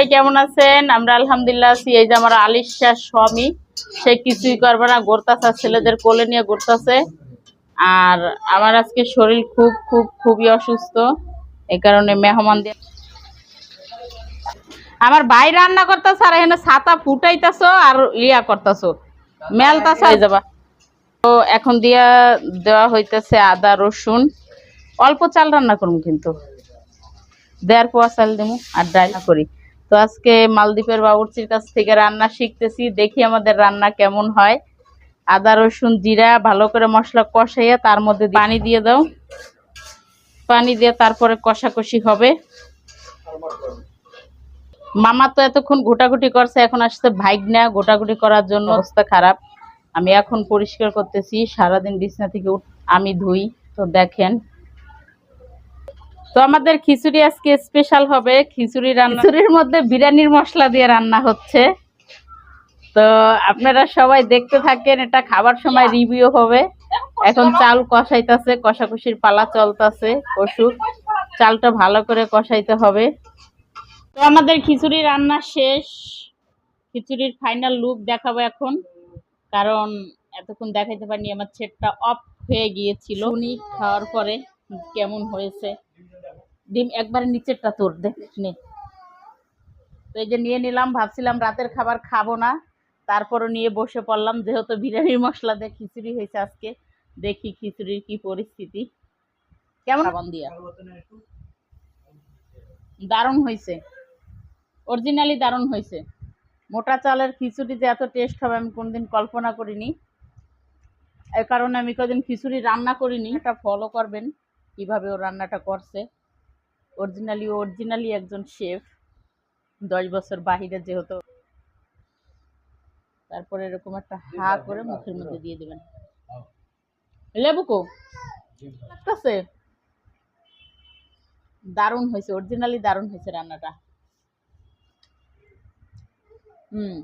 সবাই কেমন আছেন? আমরা আলহামদুলিল্লাহ আছি। এই যে আমার আলিশা স্বামী সে কিছুই করবে না ঘুরতাছে আর ছেলেদের কোলে নিয়ে ঘুরতাছে। আর আমার আজকে শরীর খুব খুব খুবই অসুস্থ। এই কারণে মেহমান দিয়ে আমার ভাই রান্না করতেছে আর এখানে ছাতা ফুটাইতেছো আর ইয়া করতেছো। মেলতাছো। হয়ে যাবা তো এখন দিয়া দেওয়া হইতেছে আদা রসুন। অল্প চাল রান্না করুন কিন্তু। দেড় পোয়া চাল দেবো আর ডাল করি। তো আজকে মালদ্বীপের বাবুর্চির কাছ থেকে রান্না শিখতেছি, দেখি আমাদের রান্না কেমন হয়। আদা, রসুন, জিরা, ভালো করে মশলা কষাইয়া তার মধ্যে পানি দিয়ে দাও। পানি দিয়ে তারপরে কষাকষি হবে। মামা তো এতক্ষণ ঘোটাঘুটি করছে, এখন আসছে ভাইগনা। ঘোটাঘুটি করার জন্য অবস্থা খারাপ। আমি এখন পরিষ্কার করতেছি, সারাদিন বিছনা থেকে আমি ধুই। তো দেখেন তো আমাদের খিচুড়ি আজকে স্পেশাল হবে। খিচুড়ি রান্না খিচুড়ির মধ্যে বিরিয়ানির মশলা দিয়ে রান্না হচ্ছে। তো আপনারা সবাই দেখতে থাকেন এটা খাবার সময় রিভিউ হবে। এখন চাল কষাইতেছে কষাকষির পালা চলতেছে কষুক চালটা ভালো করে কষাইতে হবে। তো আমাদের খিচুড়ি রান্না শেষ। খিচুড়ির ফাইনাল লুক দেখাবো এখন। কারণ এতক্ষণ দেখাইতে পারিনি আমার ছেটটা অফ হয়ে গিয়েছিল। উনি খাওয়ার পরে কেমন হয়েছে। ডিম একবারে নিচেরটা তোর দেখ নে। তো এই যে নিয়ে নিলাম ভাবছিলাম রাতের খাবার খাব না। তারপরও নিয়ে বসে পড়লাম যেহেতু বিরিয়ানির মশলা দিয়ে খিচুড়ি হয়েছে আজকে দেখি খিচুড়ির কি পরিস্থিতি। কেমন? দিয়া। দারুণ হয়েছে। অরিজিনালি দারুণ হয়েছে। মোটা চালের খিচুড়ি যে এত টেস্ট হবে আমি কোনদিন কল্পনা করিনি। এই কারণে আমি কদিন খিচুড়ি রান্না করিনি। এটা ফলো করবেন কীভাবে ও রান্নাটা করছে। অরিজিনালি অরিজিনালি একজন শেফ দশ বছর বাহিরে যেহেতু। তারপরে এরকম একটা হা করে মুখের মধ্যে দিয়ে দেবেন। লেবু কো? লাগতেছে? দারুণ হয়েছে অরিজিনালি দারুণ হয়েছে রান্নাটা। হুম।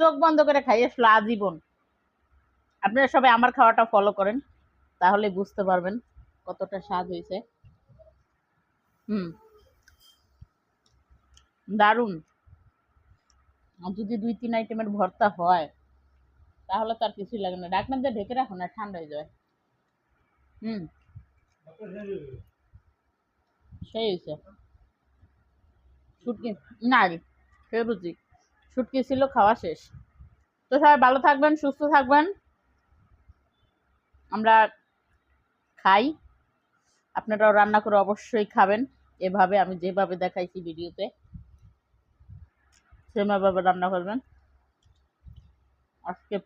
চোখ বন্ধ করে খাইয়ে আজীবন। আপনারা সবাই আমার খাওয়াটা ফলো করেন তাহলে বুঝতে পারবেন। কতটা স্বাদ হয়েছে। হুম। দারুণ। আর যদি দুই তিন আইটেমের ভর্তা হয়, তাহলে তার কিছুই লাগে না। ডাকনার দিয়ে ঢেকে রাখো না, ঠান্ডা হয়ে যায় হুম। সেই হয়েছে। শুটকি, না রে সে শুটকি ছিল, খাওয়া শেষ। তো সবাই ভালো থাকবেন, সুস্থ থাকবেন। আমরা খাই। আপনারাও রান্না করে অবশ্যই খাবেন। এভাবে আমি যেভাবে দেখাইছি ভিডিওতে সেভাবে রান্না করবেন। আজকে